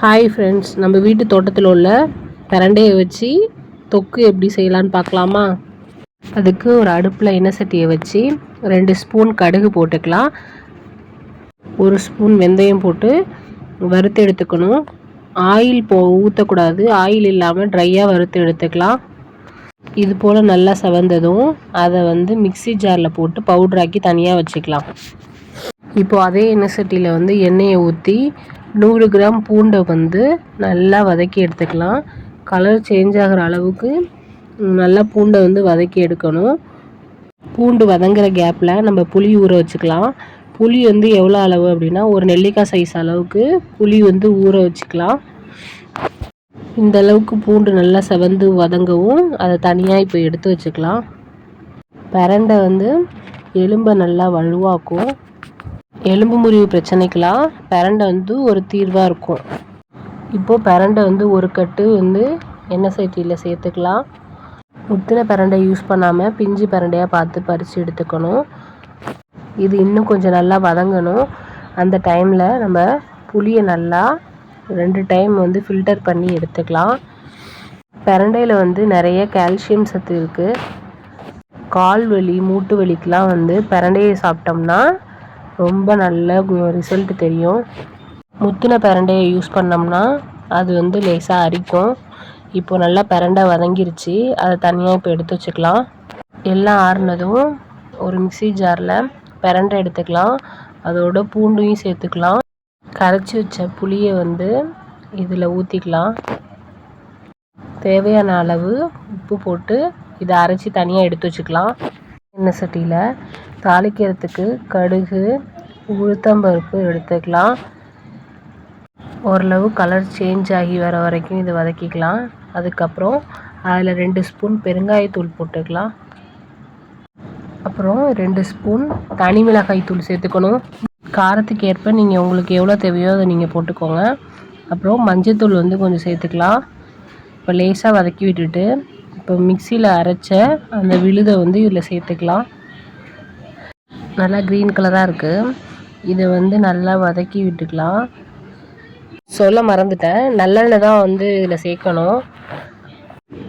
Hi friends நம்ம வீட்டு தோட்டத்தில் உள்ள பிரண்டையை வச்சு தொக்கு எப்படி செய்யலான்னு பார்க்கலாமா? அதுக்கு ஒரு அடுப்பில் எண்ணெய் சட்டியை வச்சு ரெண்டு ஸ்பூன் கடுகு போட்டுக்கலாம். ஒரு ஸ்பூன் வெந்தயம் போட்டு வறுத்து எடுத்துக்கணும். ஆயில் போ ஊற்றக்கூடாது ஆயில் இல்லாமல் ட்ரையாக வறுத்து எடுத்துக்கலாம். இது போல் நல்லா செவந்ததும் அதை வந்து மிக்சி ஜாரில் போட்டு பவுட்ராக்கி தனியாக வச்சுக்கலாம். இப்போது அதே எண்ணெய் சட்டியில் வந்து எண்ணெயை ஊற்றி நூறு கிராம் பூண்டை வந்து நல்லா வதக்கி எடுத்துக்கலாம். கலர் சேஞ்ச் ஆகிற அளவுக்கு நல்லா பூண்டை வந்து வதக்கி எடுக்கணும். பூண்டு வதங்குற கேப்பில் நம்ம புளி ஊற வச்சுக்கலாம். புளி வந்து எவ்வளோ அளவு அப்படின்னா ஒரு நெல்லிக்காய் சைஸ் அளவுக்கு புளி வந்து ஊற வச்சுக்கலாம். இந்த அளவுக்கு பூண்டு நல்லா செவந்து வதங்கவும் அதை தனியாக இப்போ எடுத்து வச்சுக்கலாம். பிரண்டை வந்து எலும்பை நல்லா வலுவாக்கும். எலும்பு முறிவு பிரச்சனைக்கெலாம் பிரண்டை வந்து ஒரு தீர்வாக இருக்கும். இப்போது பிரண்டை வந்து ஒரு கட்டு வந்து எண்ணெய் சட்டியில் சேர்த்துக்கலாம். முத்தின பிரண்டை யூஸ் பண்ணாமல் பிஞ்சு பிரண்டையாக பார்த்து பறித்து எடுத்துக்கணும். இது இன்னும் கொஞ்சம் நல்லா வதங்கணும். அந்த டைமில் நம்ம புளியை நல்லா ரெண்டு டைம் வந்து ஃபில்டர் பண்ணி எடுத்துக்கலாம். பிரண்டையில் வந்து நிறைய கால்சியம் சத்து இருக்குது கால் வலி மூட்டு வலிக்கெலாம் வந்து பிரண்டையை சாப்பிட்டோம்னா ரொம்ப நல்ல ரிசல்ட் தெரியும். முத்தின பிரண்டையை யூஸ் பண்ணோம்னா அது வந்து லேசாக அரிக்கும். இப்போ நல்லா பிரண்டை வதங்கிருச்சு. அதை தனியாக இப்போ எடுத்து வச்சுக்கலாம். எல்லாம் ஆறுனதும் ஒரு மிக்சி ஜாரில் பிரண்டை எடுத்துக்கலாம். அதோட பூண்டையும் சேர்த்துக்கலாம். கரைச்சி வச்ச புளியை வந்து இதில் ஊற்றிக்கலாம் தேவையான அளவு உப்பு போட்டு இதை அரைச்சி தனியாக எடுத்து வச்சுக்கலாம். எண்ணெய் சட்டியில். தாளிக்கிறதுக்கு கடுகு உளுத்தம்பருப்பு எடுத்துக்கலாம். ஓரளவு கலர் சேஞ்ச் ஆகி வர வரைக்கும் இதை வதக்கிக்கலாம். அதுக்கப்புறம் அதில் ரெண்டு ஸ்பூன் பெருங்காயத்தூள் போட்டுக்கலாம். அப்புறம் ரெண்டு ஸ்பூன் தனி மிளகாய் தூள் சேர்த்துக்கணும். காரத்துக்கு ஏற்ப நீங்கள் உங்களுக்கு எவ்வளோ தேவையோ அதை நீங்கள் போட்டுக்கோங்க. அப்புறம் மஞ்சத்தூள் வந்து கொஞ்சம் சேர்த்துக்கலாம். இப்போ லேசாக வதக்கி விட்டுட்டு இப்போ மிக்சியில் அரைச்ச அந்த விழுதை வந்து இதில் சேர்த்துக்கலாம். நல்லா க்ரீன் கலராக இருக்குது இதை வந்து நல்லா வதக்கி விட்டுக்கலாம். சொல்ல மறந்துட்டேன். நல்லெண்ணெய் தான் வந்து இதில் சேர்க்கணும்.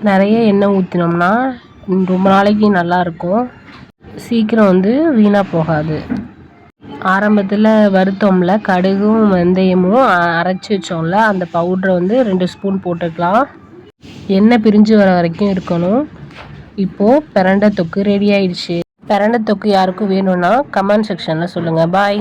நிறைய எண்ணெய் ஊற்றினோம்னா ரொம்ப நாளைக்கு நல்லாயிருக்கும் சீக்கிரம் வந்து வீணாக போகாது. ஆரம்பத்தில் வருத்தோம்ல கடுகும் வெந்தயமும் அரைச்சி வச்சோம்ல அந்த பவுட்ரை வந்து ரெண்டு ஸ்பூன் போட்டுக்கலாம். எண்ணெய் பிரிஞ்சு வர வரைக்கும் இருக்கணும். இப்போது பிரண்டை தொக்கு ரெடி ஆயிடுச்சு. பிரண்டை தொக்கு யாருக்கும் வேணும்னா கமெண்ட் செக்ஷனில் சொல்லுங்கள் பாய்